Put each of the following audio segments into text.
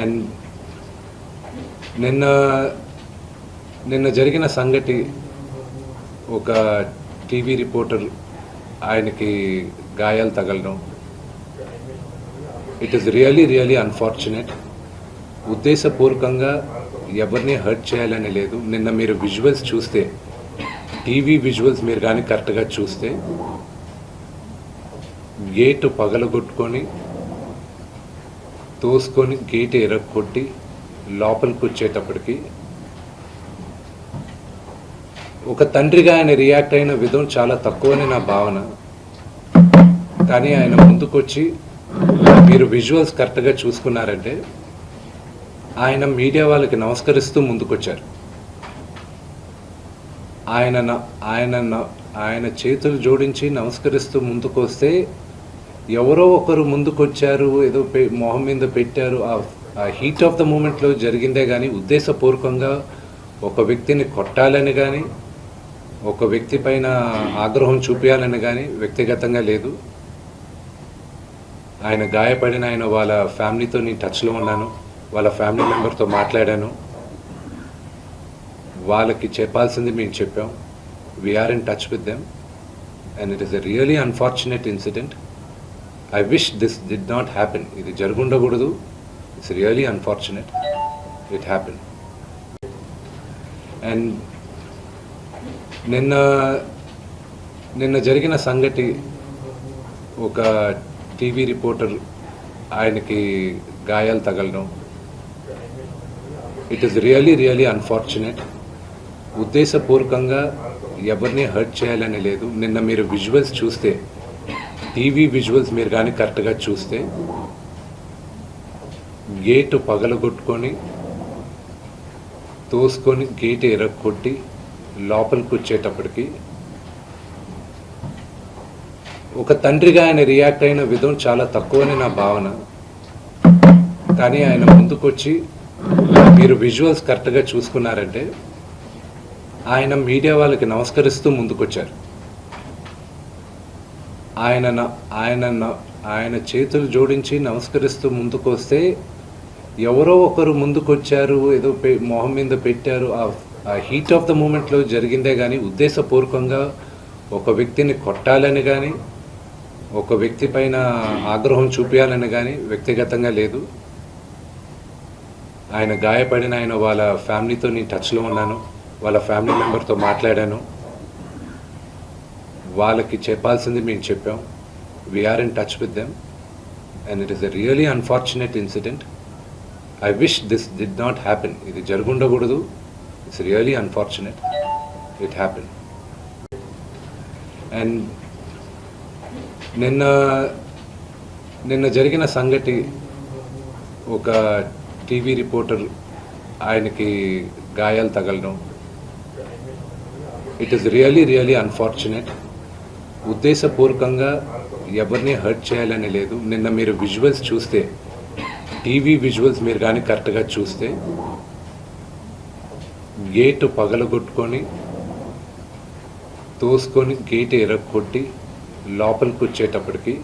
And నిన్న నిన్న జరిగిన సంగతి ఒక టీవీ రిపోర్టర్ ఆయనకి గాయాలు తగలడం. It is really really unfortunate ఉద్దేశపూర్వకంగా ఎవరిని హర్ట్ చేయాలని లేదు. నిన్న మీరు విజువల్స్ చూస్తే టీవీ విజువల్స్ మీరు కానీ కరెక్ట్గా చూస్తే గేటు పగలగొట్టుకొని తోసుకొని గేట్ ఎరగొట్టి లోపలికి వచ్చేటప్పటికి ఒక తండ్రిగా ఆయన రియాక్ట్ అయిన విధం చాలా తక్కువని నా భావన. కానీ ఆయన ముందుకొచ్చి మీరు విజువల్స్ కరెక్ట్గా చూసుకున్నారంటే ఆయన మీడియా వాళ్ళకి నమస్కరిస్తూ ముందుకొచ్చారు. ఆయన ఆయన ఆయన చేతులు జోడించి నమస్కరిస్తూ ముందుకు వస్తే ఎవరో ఒకరు ముందుకొచ్చారు ఏదో మొహం మీద పెట్టారు. ఆ హీట్ ఆఫ్ ద మూమెంట్లో జరిగిందే కానీ ఉద్దేశపూర్వకంగా ఒక వ్యక్తిని కొట్టాలని కానీ ఒక వ్యక్తి పైన ఆగ్రహం చూపించాలని కానీ వ్యక్తిగతంగా లేదు. ఆయన గాయపడిన ఆయన వాళ్ళ ఫ్యామిలీతో నేను టచ్లో ఉన్నాను. వాళ్ళ ఫ్యామిలీ మెంబర్తో మాట్లాడాను. వాళ్ళకి చెప్పాల్సింది మేము చెప్పాం. We're in touch with them and it is a really unfortunate incident I wish this did not happen ఇది జరుగుండకూడదు. It's really unfortunate it happen and నిన్న నిన్న జరిగిన సంగతి ఒక టీవీ రిపోర్టర్ ఆయనకి గాయాలు తగలడం. It is really really unfortunate ఉద్దేశపూర్వకంగా ఎవరిని హర్ట్ చేయాలని లేదు. నిన్న మీరు విజువల్స్ చూస్తే టీవీ విజువల్స్ మీరు కానీ కరెక్ట్గా చూస్తే గేటు పగలగొట్టుకొని తోసుకొని గేట్ ఎరగొట్టి లోపలికి వచ్చేటప్పటికి ఒక తండ్రిగా ఆయన రియాక్ట్ అయిన విధం చాలా తక్కువని నా భావన. కానీ ఆయన ముందుకొచ్చి మీరు విజువల్స్ కరెక్ట్గా చూసుకున్నారంటే ఆయన మీడియా వాళ్ళకి నమస్కరిస్తూ ముందుకొచ్చారు. ఆయన ఆయన ఆయన చేతులు జోడించి నమస్కరిస్తూ ముందుకు వస్తే ఎవరో ఒకరు ముందుకొచ్చారు ఏదో మొహం మీద పెట్టారు. ఆ హీట్ ఆఫ్ ద మూమెంట్లో జరిగిందే కానీ ఉద్దేశపూర్వకంగా ఒక వ్యక్తిని కొట్టాలని కానీ ఒక వ్యక్తి పైన ఆగ్రహం చూపించాలని కానీ వ్యక్తిగతంగా లేదు. ఆయన గాయపడిన ఆయన వాళ్ళ ఫ్యామిలీతో నేను టచ్లో ఉన్నాను. వాళ్ళ ఫ్యామిలీ మెంబర్తో మాట్లాడాను. వాళ్ళకి చెప్పాల్సింది మేము చెప్పాం. We're in touch with them and it is a really unfortunate incident I wish this did not happen ఇది జరుగుండకూడదు. It's really unfortunate it happen and నిన్న నిన్న జరిగిన సంగతి ఒక టీవీ రిపోర్టర్ ఆయనకి గాయాలు తగలడం. It is really really unfortunate ఉద్దేశపూర్వకంగా ఎవరిని హర్ట్ చేయాలని లేదు. నిన్న మీరు విజువల్స్ చూస్తే టీవీ విజువల్స్ మీరు కానీ కరెక్ట్గా చూస్తే గేటు పగలగొట్టుకొని తోసుకొని గేట్ ఎరగొట్టి లోపలికి వచ్చేటప్పటికి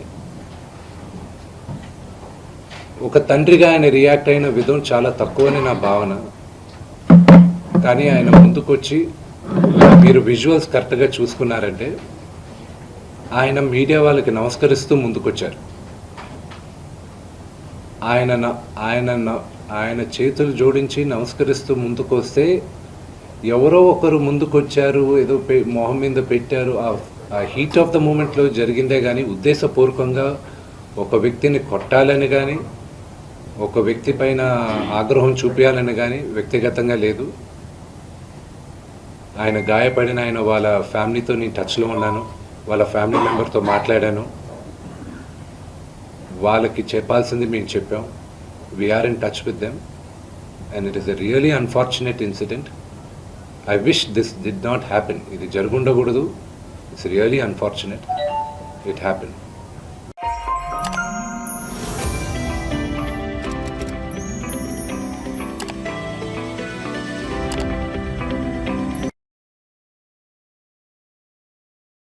ఒక తండ్రిగా ఆయన రియాక్ట్ అయిన విధం చాలా తక్కువని నా భావన. కానీ ఆయన ముందుకొచ్చి మీరు విజువల్స్ కరెక్ట్గా చూసుకున్నారంటే ఆయన మీడియా వాళ్ళకి నమస్కరిస్తూ ముందుకొచ్చారు. ఆయన ఆయన ఆయన చేతులు జోడించి నమస్కరిస్తూ ముందుకు వస్తే ఎవరో ఒకరు ముందుకొచ్చారు ఏదో మొహం మీద పెట్టారు. ఆ హీట్ ఆఫ్ ద మూమెంట్లో జరిగిందే కానీ ఉద్దేశపూర్వకంగా ఒక వ్యక్తిని కొట్టాలని కానీ ఒక వ్యక్తి పైన ఆగ్రహం చూపించాలని కానీ వ్యక్తిగతంగా లేదు. ఆయన గాయపడిన ఆయన వాళ్ళ ఫ్యామిలీతో నేను టచ్లో ఉన్నాను. వాళ్ళ ఫ్యామిలీ మెంబర్తో మాట్లాడాను. వాళ్ళకి చెప్పాల్సింది మేము చెప్పాం. We're in touch with them and it is a really unfortunate incident I wish this did not happen ఇది జరుగుండకూడదు. It's really unfortunate it happen